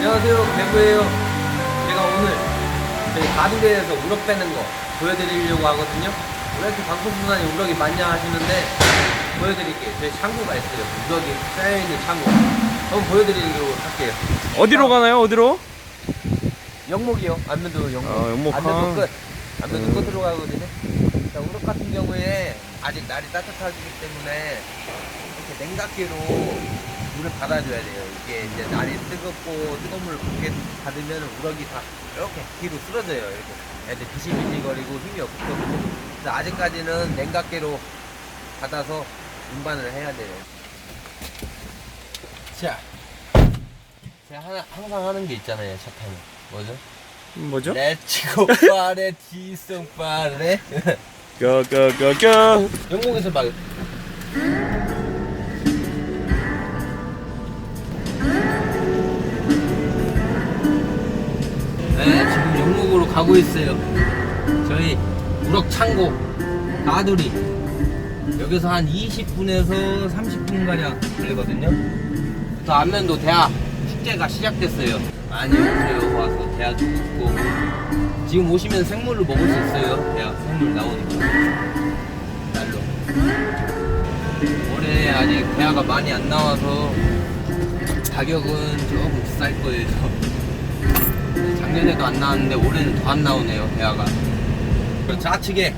안녕하세요 배구예요. 제가 오늘 저희 가두대에서 우럭 빼는 거 보여드리려고 하거든요. 왜 이렇게 방송분단이 우럭이 많냐 하시는데 보여드릴게요. 저희 창고가 있어요. 우럭이 쌓여있는 창고. 한번 보여드리도록 할게요. 어디로 가나요? 어디로? 영목이요. 안면도 영목. 아, 안면도 아. 끝. 안면도 음. 끝으로 가거든요. 자 우럭 같은 경우에 아직 날이 따뜻하기 때문에 이렇게 냉각기로 물을 받아줘야 돼요. 이게 이제 날이 뜨겁고 뜨거운 물을 받게 받으면 우럭이 다 이렇게 뒤로 쓰러져요. 이렇게 애들 비실비실거리고 힘이 없거든요. 그래서 아직까지는 냉각기로 받아서 운반을 해야 돼요. 자, 제가 하나, 항상 하는 게 있잖아요. 차 타면 뭐죠? 뭐죠? 렛츠고 빠레 디송 빠레 껴껴껴껴 영국에서 막 네, 지금 영국으로 가고 있어요. 저희 우럭 창고 나두리 여기서 한 20분에서 30분 가량 걸리거든요. 또 안면도 대학 축제가 시작됐어요. 많이 오세요. 와서 대학도 듣고 지금 오시면 생물을 먹을 수 있어요. 대학 생물 나오니까 날로. 올해 아직 대하가 많이 안 나와서 가격은 조금 비쌀 거예요. 작년에도 안 나왔는데 올해는 더 안 나오네요. 대하가. 그리고 좌측에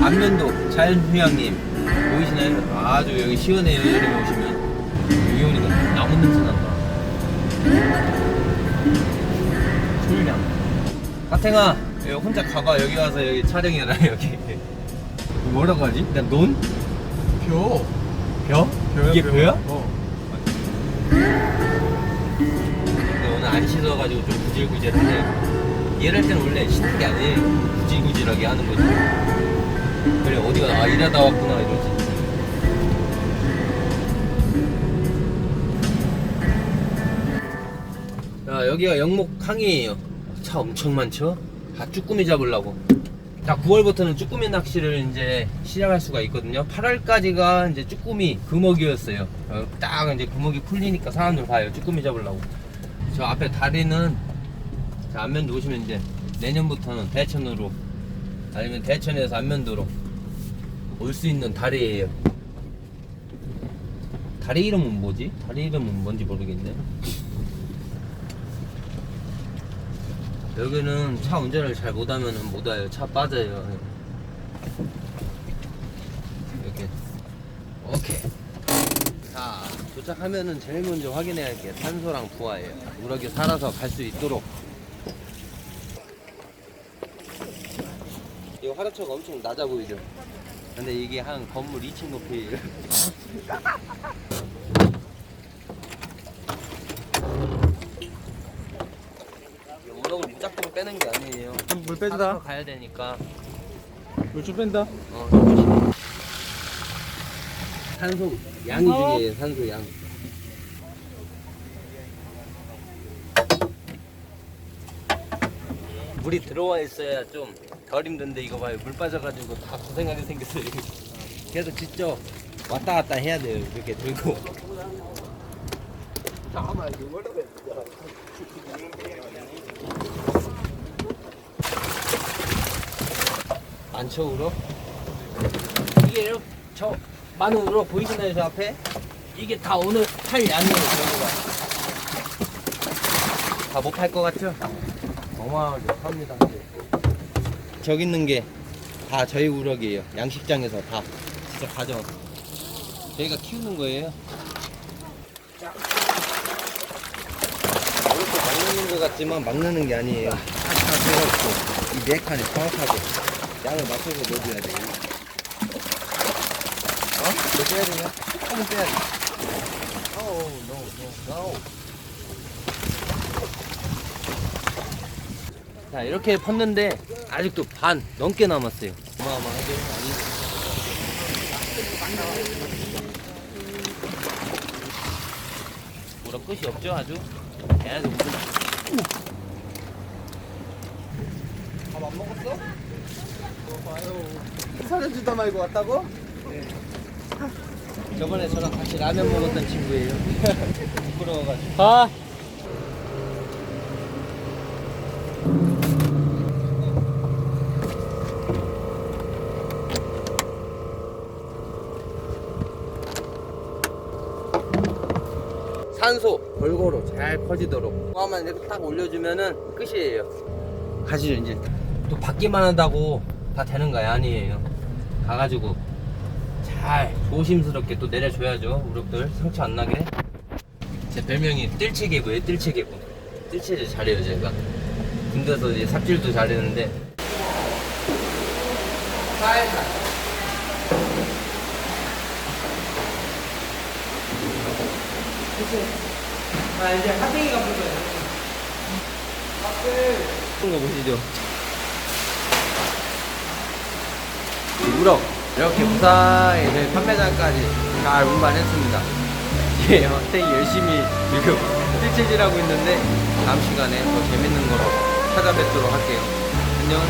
안면도 자연휴양님 보이시나요? 아주 여기 시원해요. 여름에 오시면 여기 오니까 나무 냄새 난다. 풀향. 하탱아 여기 혼자 가봐. 여기 와서 여기 촬영해라 여기. 뭐라고 하지? 그냥 논? 벼. 벼? 벼야, 이게 벼. 벼야? 어. 근데 오늘 안 씻어가지고 좀 구질구질하네. 얘를 때는 원래 씻는 게 아니에요. 구질구질하게 하는 거지. 그래 어디가 아 일하다 왔구나 이러지. 자 여기가 영목 항이에요. 차 엄청 많죠? 다 쭈꾸미 잡으려고. 자 9월부터는 쭈꾸미 낚시를 이제 시작할 수가 있거든요. 8월까지가 이제 쭈꾸미 금어기였어요. 어, 딱 이제 금어기 풀리니까 사람들 봐요. 쭈꾸미 잡으려고. 저 앞에 다리는 자, 안면 놓으시면 이제 내년부터는 대천으로 아니면 대천에서 안면도로 올 수 있는 다리예요. 다리 이름은 뭐지? 다리 이름은 뭔지 모르겠네. 여기는 차 운전을 잘 못하면 못 와요. 차 빠져요. 이렇게 오케이. 자 도착하면은 제일 먼저 확인해야 할게 산소랑 부하예요. 우럭이 살아서 갈 수 있도록. 이거 화로차가 엄청 낮아 보이죠? 근데 이게 한 건물 2층 높이 우럭을 무작정 빼는 게 아니에요. 물 살아서 빼주다 가야 되니까. 물 좀 뺀다 어. 산소 양이 어. 중요해요. 산소 양. 물이 들어와 있어야 좀 덜 힘든데 이거 봐요. 물 빠져가지고 다 고생하게 생겼어요. 계속 직접 왔다 갔다 해야 돼요. 이렇게 들고. 많죠 우럭? 이게 이렇게 저 우럭 보이시나요 저 앞에? 이게 다 오늘 팔 양이에요 저거가 다못 팔 것 같죠? 어마어마하게 팝니다 저기 있는 게 다 저희 우럭이에요 양식장에서 다 직접 가져와서 저희가 키우는 거예요 막는 것 같지만 막는 게 아니에요 해갖고 이네 칸에 정확하게 양을 맞춰서 넣어줘야 돼. 어? 더 빼야 되냐? 조금 빼야 돼. Oh, no, no, no. 자, 이렇게 팠는데, 아직도 반 넘게 남았어요. 어마어마하게 많이. 뭐라 끝이 없죠, 아주? 계속 밥안 먹었어? 사진 주다 말고 왔다고? 저번에 저랑 같이 라면 먹었던 친구예요. 부끄러워가지고. 아 산소 골고루 잘 퍼지도록. 그거만 이렇게 딱 올려주면은 끝이에요. 가시죠 이제. 또 받기만 한다고 다 되는 거야 아니에요. 가가지고 잘 조심스럽게 또 내려줘야죠 무릎들. 상처 안 나게. 제 별명이 뜰채개구예요 뜰채개구 뜰채질 잘해요 제가. 군대에서 이제 삽질도 잘했는데. 살살 아 이제 학생이가 불 거예요. 학생 거 보시죠. 우럭. 이렇게 저희 판매장까지 잘 운반했습니다. 예, 학생이 열심히 지금 뜰채질하고 있는데 다음 시간에 더 재밌는 거로 찾아뵙도록 할게요. 안녕